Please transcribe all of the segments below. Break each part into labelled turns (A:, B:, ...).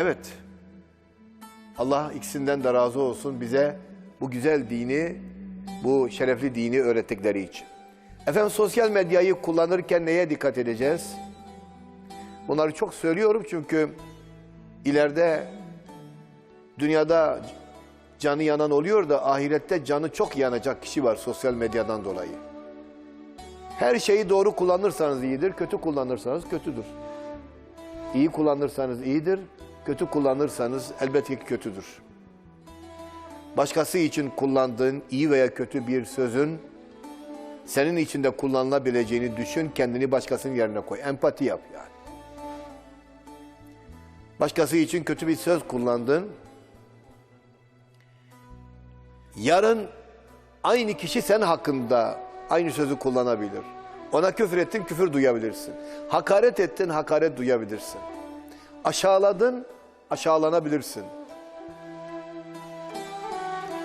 A: Evet. Allah ikisinden de razı olsun bize bu güzel dini, bu şerefli dini öğrettikleri için. Efendim sosyal medyayı kullanırken neye dikkat edeceğiz? Bunları çok söylüyorum çünkü ileride dünyada canı yanan oluyor da ahirette canı çok yanacak kişi var sosyal medyadan dolayı. Her şeyi doğru kullanırsanız iyidir, kötü kullanırsanız kötüdür. İyi kullanırsanız iyidir, kötü kullanırsanız elbette ki kötüdür. Başkası için kullandığın iyi veya kötü bir sözün senin içinde kullanılabileceğini düşün, kendini başkasının yerine koy. Empati yap yani. Başkası için kötü bir söz kullandın. Yarın aynı kişi sen hakkında aynı sözü kullanabilir. Ona küfür ettin, küfür duyabilirsin. Hakaret ettin, hakaret duyabilirsin. Aşağıladın, aşağılanabilirsin.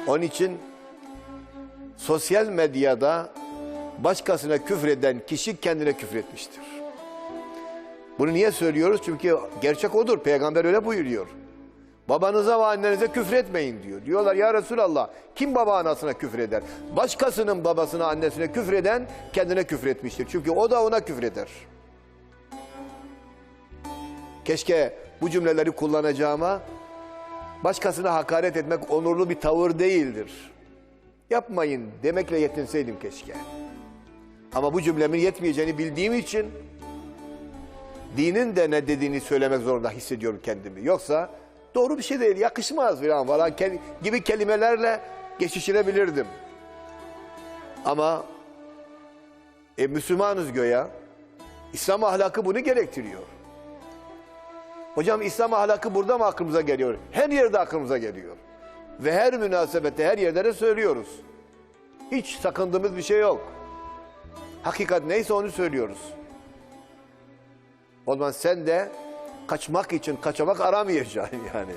A: Onun için sosyal medyada başkasına küfreden kişi kendine küfretmiştir. Bunu niye söylüyoruz? Çünkü gerçek odur. Peygamber öyle buyuruyor. Babanıza ve annenize küfretmeyin diyor. Diyorlar ya Resulallah kim baba anasına küfreder? Başkasının babasına annesine küfreden kendine küfretmiştir. Çünkü o da ona küfreder. Keşke bu cümleleri kullanacağıma başkasına hakaret etmek onurlu bir tavır değildir. Yapmayın demekle yetinseydim keşke. Ama bu cümlemin yetmeyeceğini bildiğim için dinin de ne dediğini söylemek zorunda hissediyorum kendimi. Yoksa doğru bir şey değil, yakışmaz falan falan gibi kelimelerle geçiştirebilirdim. Ama e, Müslümanız göya. İslam ahlakı bunu gerektiriyor. Hocam İslam ahlakı burada mı aklımıza geliyor? Her yerde aklımıza geliyor. Ve her münasebette her yerde de söylüyoruz. Hiç sakındığımız bir şey yok. Hakikat neyse onu söylüyoruz. O zaman sen de kaçmak için kaçamak aramayacaksın yani.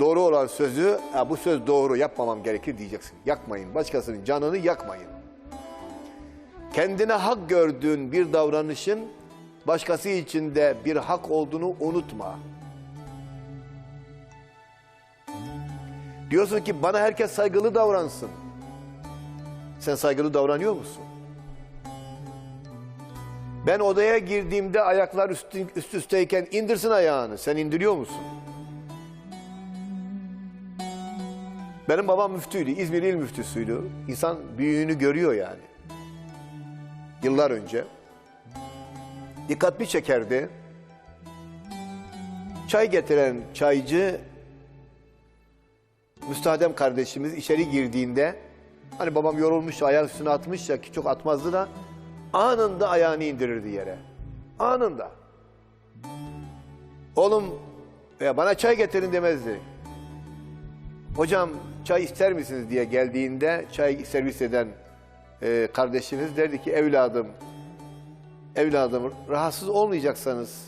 A: Doğru olan sözü, ha bu söz doğru yapmamam gerekir diyeceksin. Yakmayın, başkasının canını yakmayın. Kendine hak gördüğün bir davranışın başkası için de bir hak olduğunu unutma. Diyorsun ki bana herkes saygılı davransın. Sen saygılı davranıyor musun? Ben odaya girdiğimde ayaklar üst, üst üsteyken indirsin ayağını. Sen indiriyor musun? Benim babam müftüydü. İzmir İl Müftüsüydü. İnsan büyüğünü görüyor yani. Yıllar önce. Dikkatli çekerdi. Çay getiren çaycı müstahadem kardeşimiz içeri girdiğinde hani babam yorulmuş ayağı üstüne atmış ya ki çok atmazdı da anında ayağını indirirdi yere. Anında. Oğlum ya bana çay getirin demezdi. Hocam çay ister misiniz diye geldiğinde çay servis eden e, kardeşimiz derdi ki evladım evladım rahatsız olmayacaksanız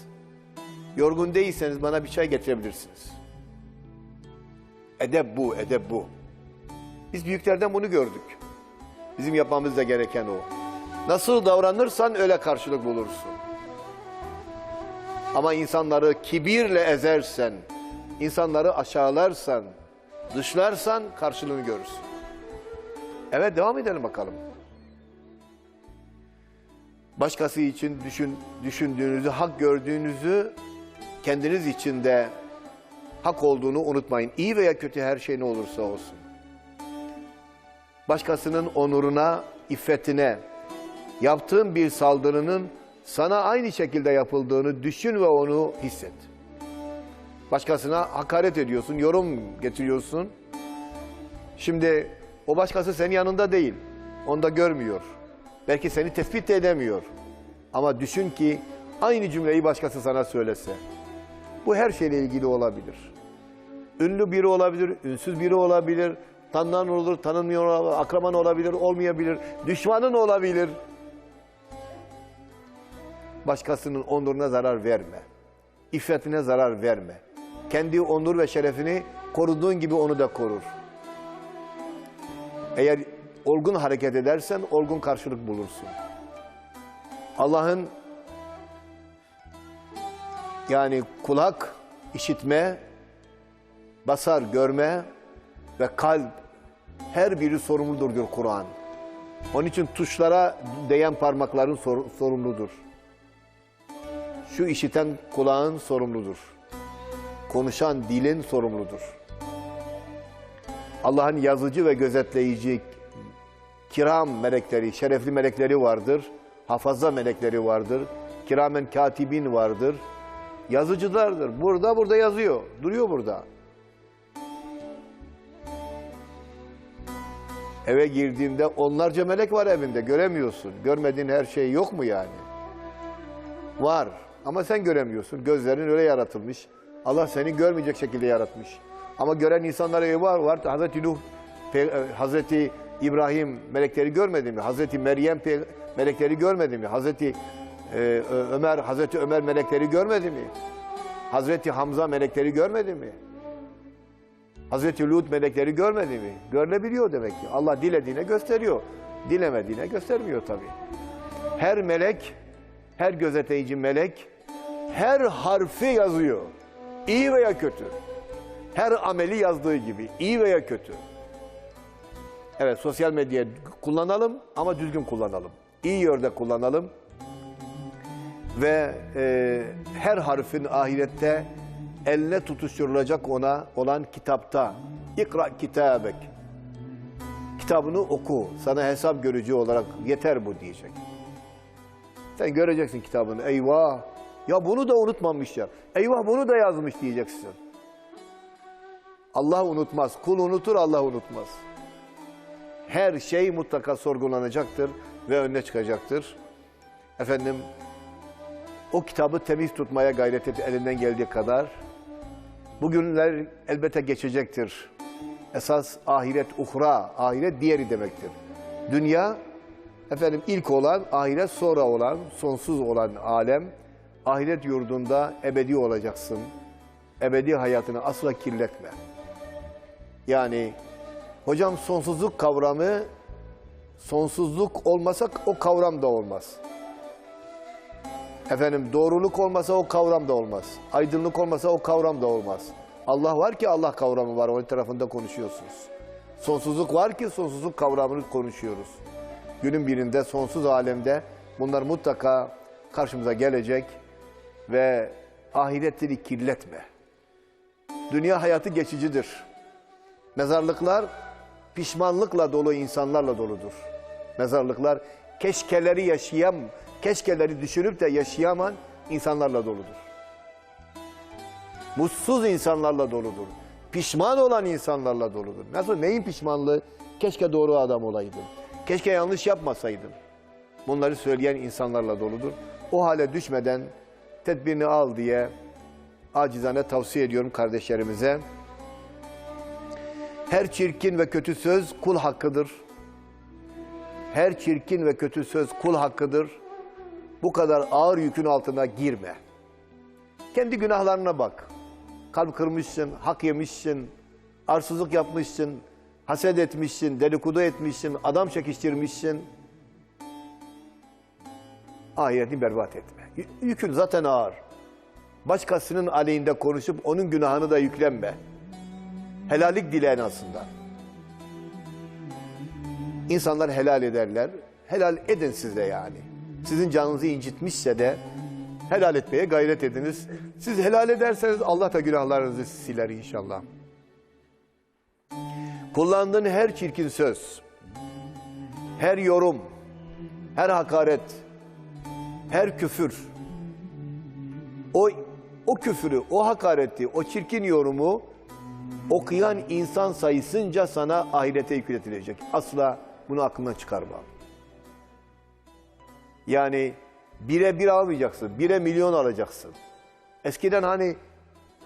A: yorgun değilseniz bana bir çay getirebilirsiniz. Edep bu, edep bu. Biz büyüklerden bunu gördük. Bizim yapmamız da gereken o. Nasıl davranırsan öyle karşılık bulursun. Ama insanları kibirle ezersen, insanları aşağılarsan, dışlarsan karşılığını görürsün. Evet devam edelim bakalım. Başkası için düşün, düşündüğünüzü, hak gördüğünüzü kendiniz için de hak olduğunu unutmayın. İyi veya kötü her şey ne olursa olsun. Başkasının onuruna, iffetine, yaptığın bir saldırının sana aynı şekilde yapıldığını düşün ve onu hisset. Başkasına hakaret ediyorsun, yorum getiriyorsun. Şimdi o başkası senin yanında değil. Onu da görmüyor. Belki seni tespit de edemiyor. Ama düşün ki aynı cümleyi başkası sana söylese. Bu her şeyle ilgili olabilir. Ünlü biri olabilir, ünsüz biri olabilir, tanınan olur, tanınmıyor olabilir, akraban olabilir, olmayabilir, düşmanın olabilir. Başkasının onuruna zarar verme. İffetine zarar verme. Kendi onur ve şerefini koruduğun gibi onu da korur. Eğer olgun hareket edersen olgun karşılık bulursun. Allah'ın yani kulak işitme, basar görme ve kalp her biri sorumludur diyor Kur'an. Onun için tuşlara değen parmakların sor- sorumludur. Şu işiten kulağın sorumludur. Konuşan dilin sorumludur. Allah'ın yazıcı ve gözetleyici kiram melekleri, şerefli melekleri vardır. Hafazza melekleri vardır. Kiramen katibin vardır. Yazıcılardır. Burada burada yazıyor. Duruyor burada. Eve girdiğinde onlarca melek var evinde. Göremiyorsun. Görmediğin her şey yok mu yani? Var. Ama sen göremiyorsun. Gözlerin öyle yaratılmış. Allah seni görmeyecek şekilde yaratmış. Ama gören insanlar evi var. var. Hazreti Nuh, e, Hazreti İbrahim melekleri görmedi mi? Hazreti Meryem melekleri görmedi mi? Hazreti e, Ömer, Hazreti Ömer melekleri görmedi mi? Hazreti Hamza melekleri görmedi mi? Hazreti Lut melekleri görmedi mi? Görülebiliyor demek ki. Allah dilediğine gösteriyor. Dilemediğine göstermiyor tabii. Her melek, her gözetleyici melek her harfi yazıyor. İyi veya kötü. Her ameli yazdığı gibi iyi veya kötü. Evet sosyal medyayı kullanalım ama düzgün kullanalım. İyi yerde kullanalım. Ve e, her harfin ahirette eline tutuşturulacak ona olan kitapta. İkra kitabek. Kitabını oku. Sana hesap görücü olarak yeter bu diyecek. Sen göreceksin kitabını. Eyvah! Ya bunu da unutmamış ya. Eyvah bunu da yazmış diyeceksin. Allah unutmaz. Kul unutur, Allah unutmaz. Her şey mutlaka sorgulanacaktır ve önüne çıkacaktır. Efendim, o kitabı temiz tutmaya gayret et elinden geldiği kadar. Bugünler elbette geçecektir. Esas ahiret uhra, ahiret diğeri demektir. Dünya, efendim ilk olan, ahiret sonra olan, sonsuz olan alem. Ahiret yurdunda ebedi olacaksın. Ebedi hayatını asla kirletme. Yani hocam sonsuzluk kavramı sonsuzluk olmasa o kavram da olmaz. Efendim doğruluk olmasa o kavram da olmaz. Aydınlık olmasa o kavram da olmaz. Allah var ki Allah kavramı var. Onun tarafında konuşuyorsunuz. Sonsuzluk var ki sonsuzluk kavramını konuşuyoruz. Günün birinde sonsuz alemde bunlar mutlaka karşımıza gelecek ve ahiretleri kirletme. Dünya hayatı geçicidir. Mezarlıklar pişmanlıkla dolu insanlarla doludur. Mezarlıklar keşkeleri yaşayan, keşkeleri düşünüp de yaşayaman insanlarla doludur. Mutsuz insanlarla doludur. Pişman olan insanlarla doludur. Nasıl neyin pişmanlığı? Keşke doğru adam olaydım. Keşke yanlış yapmasaydım. Bunları söyleyen insanlarla doludur. O hale düşmeden tedbirini al diye acizane tavsiye ediyorum kardeşlerimize. Her çirkin ve kötü söz kul hakkıdır. Her çirkin ve kötü söz kul hakkıdır. Bu kadar ağır yükün altına girme. Kendi günahlarına bak. Kalp kırmışsın, hak yemişsin, arsızlık yapmışsın, haset etmişsin, dedikodu etmişsin, adam çekiştirmişsin. Ahiretini berbat etme. Yükün zaten ağır. Başkasının aleyhinde konuşup onun günahını da yüklenme. Helallik dile en azından. İnsanlar helal ederler. Helal edin siz yani. Sizin canınızı incitmişse de helal etmeye gayret ediniz. Siz helal ederseniz Allah da günahlarınızı siler inşallah. Kullandığın her çirkin söz, her yorum, her hakaret, her küfür, o o küfürü, o hakareti, o çirkin yorumu okuyan insan sayısınca sana ahirete yükletilecek. Asla bunu aklından çıkarma. Yani bire bir almayacaksın, bire milyon alacaksın. Eskiden hani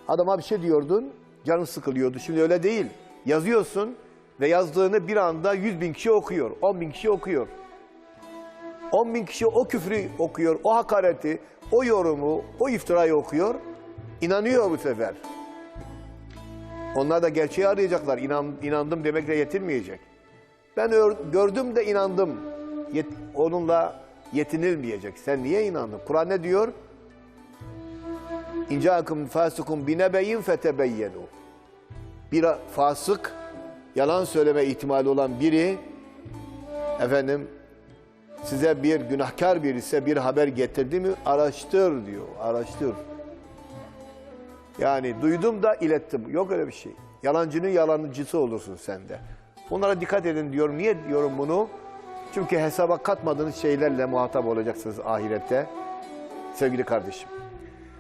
A: adama bir şey diyordun, canın sıkılıyordu. Şimdi öyle değil. Yazıyorsun ve yazdığını bir anda 100 bin kişi okuyor, 10 bin kişi okuyor. 10 bin kişi o küfrü okuyor, o hakareti, o yorumu, o iftirayı okuyor. İnanıyor bu sefer. Onlar da gerçeği arayacaklar. İnan, inandım demekle yetinmeyecek. Ben ör- gördüm de inandım. Yet- onunla yetinilmeyecek. Sen niye inandın? Kur'an ne diyor? İncâkım fâsıkun binebeyin fetebeyyenu. Bir fasık, yalan söyleme ihtimali olan biri, efendim, size bir günahkar birisi bir haber getirdi mi araştır diyor, araştır. Yani duydum da ilettim. Yok öyle bir şey. Yalancının yalancısı olursun sen de. Bunlara dikkat edin diyorum. Niye diyorum bunu? Çünkü hesaba katmadığınız şeylerle muhatap olacaksınız ahirette. Sevgili kardeşim.